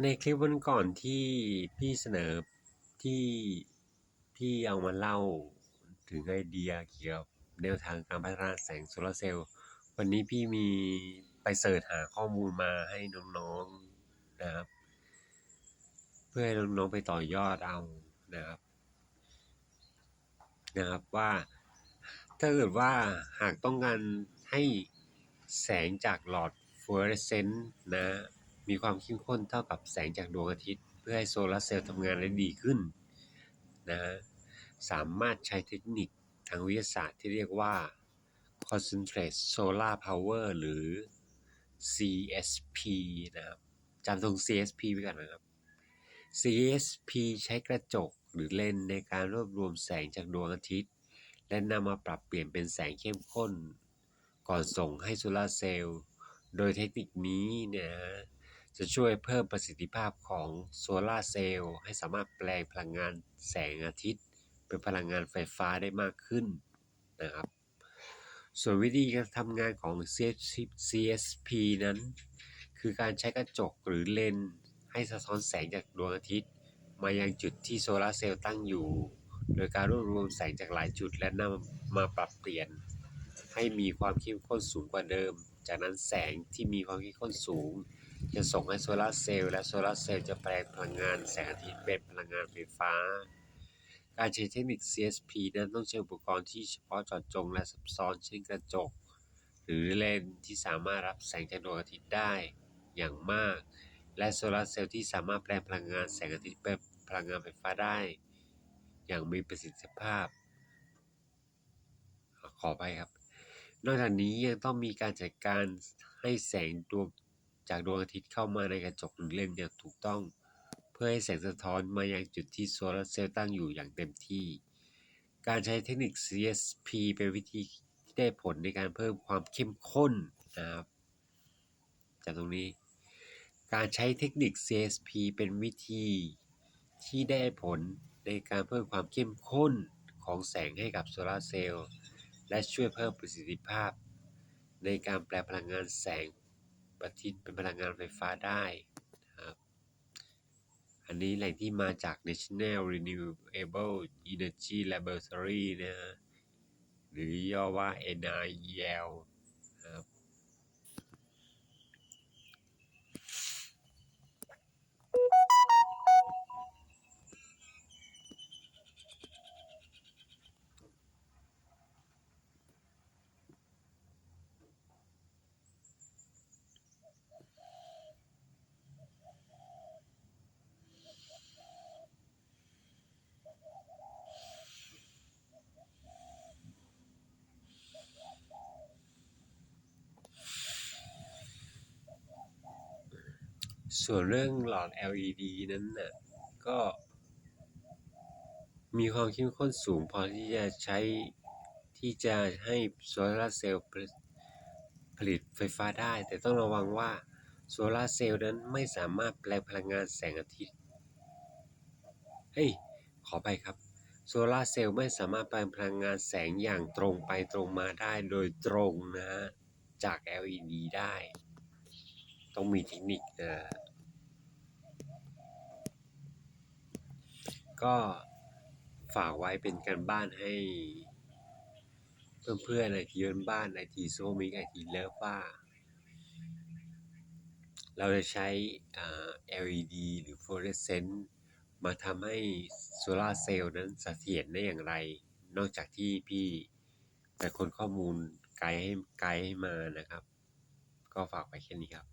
ในคลิปวันก่อนที่พี่เสนอที่พี่เอามาเล่าถึงไอเดียเกี่ยวกับแนวทางการพัฒนาแสงโซลาร์เซลล์วันนี้พี่มีไปเสิร์ชหาข้อมูลมาให้น้องๆนะครับ เพื่อให้น้องๆไปต่อยอดเอานะครับ นะครับว่าถ้าเกิดว่าหากต้องการให้แสงจากหลอดฟลูออเรสเซนต์นะ มีความเข้มข้นเท่ากับแสงจากดวงอาทิตย์ เพื่อให้โซลาร์เซลล์ทำงานได้ดีขึ้นนะสามารถใช้เทคนิคทางวิทยาศาสตร์ที่เรียกว่า concentrate solar power หรือ CSP นะครับจำตรง CSP ไว้ก่อนนะครับ CSP ใช้กระจกหรือเลนในการรวบรวมแสงจากดวงอาทิตย์ และนำมาปรับเปลี่ยนเป็นแสงเข้มข้น ก่อนส่งให้โซลาร์เซลล์ โดยเทคนิคนี้เนี่ยนะ จะช่วยเพิ่มประสิทธิภาพของโซลาเซลล์ให้สามารถแปลงพลังงานแสงอาทิตย์ เป็นพลังงานไฟฟ้าได้มากขึ้นนะครับ ส่วนวิธีการทำงานของ CSP นั้น คือการใช้กระจกหรือเลนส์ให้สะท้อนแสงจากดวงอาทิตย์ มายังจุดที่โซลาเซลล์ตั้งอยู่ โดยการรวบรวมแสงจากหลายจุดและนำมาปรับเปลี่ยน ให้มีความเข้มข้นสูงกว่าเดิม จากนั้นแสงที่มีความเข้มข้นสูง จะส่งให้โซลาร์เซลล์และโซลาร์เซลล์จะแปลงพลังงานแสงอาทิตย์เป็นพลังงานไฟฟ้า การใช้เทคนิค CSP นั้นต้องใช้อุปกรณ์ที่เฉพาะเจาะจงและซับซ้อนเช่นกระจก หรือเลนส์ที่สามารถรับแสงจากดวงอาทิตย์ได้อย่างมาก และโซลาร์เซลล์ที่สามารถแปลงพลังงานแสงอาทิตย์เป็นพลังงานไฟฟ้าได้ อย่างมีประสิทธิภาพ ขอไปครับ นอกจากนี้ยังต้องมีการจัดการให้แสงดวง จากดวงอาทิตย์เข้ามาในกระจกหรือเลนส์อย่างถูกต้อง เพื่อให้แสงสะท้อนมายังจุดที่โซลาร์เซลล์ตั้งอยู่อย่างเต็มที่ การใช้เทคนิค CSP เป็นวิธีที่ได้ผลในการเพิ่มความเข้มข้นนะครับจากตรงนี้ การใช้เทคนิค CSP เป็นวิธีที่ได้ผลในการเพิ่มความเข้มข้นของแสงให้กับโซลาร์เซลล์และช่วยเพิ่มประสิทธิภาพ ในการแปลพลังงานแสง อาทิตย์เป็นพลังงานไฟฟ้าได้นะครับ อันนี้แหล่งที่มาจาก National Renewable Energy Laboratory นะฮะหรือย่อว่า NREL นะครับ ส่วนเรื่องหลอด LED นั้นน่ะก็มีความเข้มข้นสูงพอที่จะใช้ที่จะให้โซลาร์เซลล์ผลิตไฟฟ้าได้ แต่ต้องระวังว่าโซลาร์เซลล์นั้นไม่สามารถแปลงพลังงานแสงอาทิตย์ เฮ้ย ขอไปครับ โซลาร์เซลล์ไม่สามารถแปลงพลังงานแสงอย่างตรงไปตรงมาได้โดยตรงนะฮะจาก LED ได้ ต้องมีเทคนิคนะ ก็ฝากไว้เป็นการบ้านให้ เพื่อนๆไอทีเพื่อนบ้านไอทีโซมิกไอทีเลิฟว่า เราจะใช้ LED หรือ fluorescent มาทำให้โซลาร์เซลล์นั้นเสถียรได้อย่างไร นอกจากที่พี่ไปค้นข้อมูลไกด์ให้ไกด์ให้มานะครับ ก็ฝากไปแค่นี้ครับ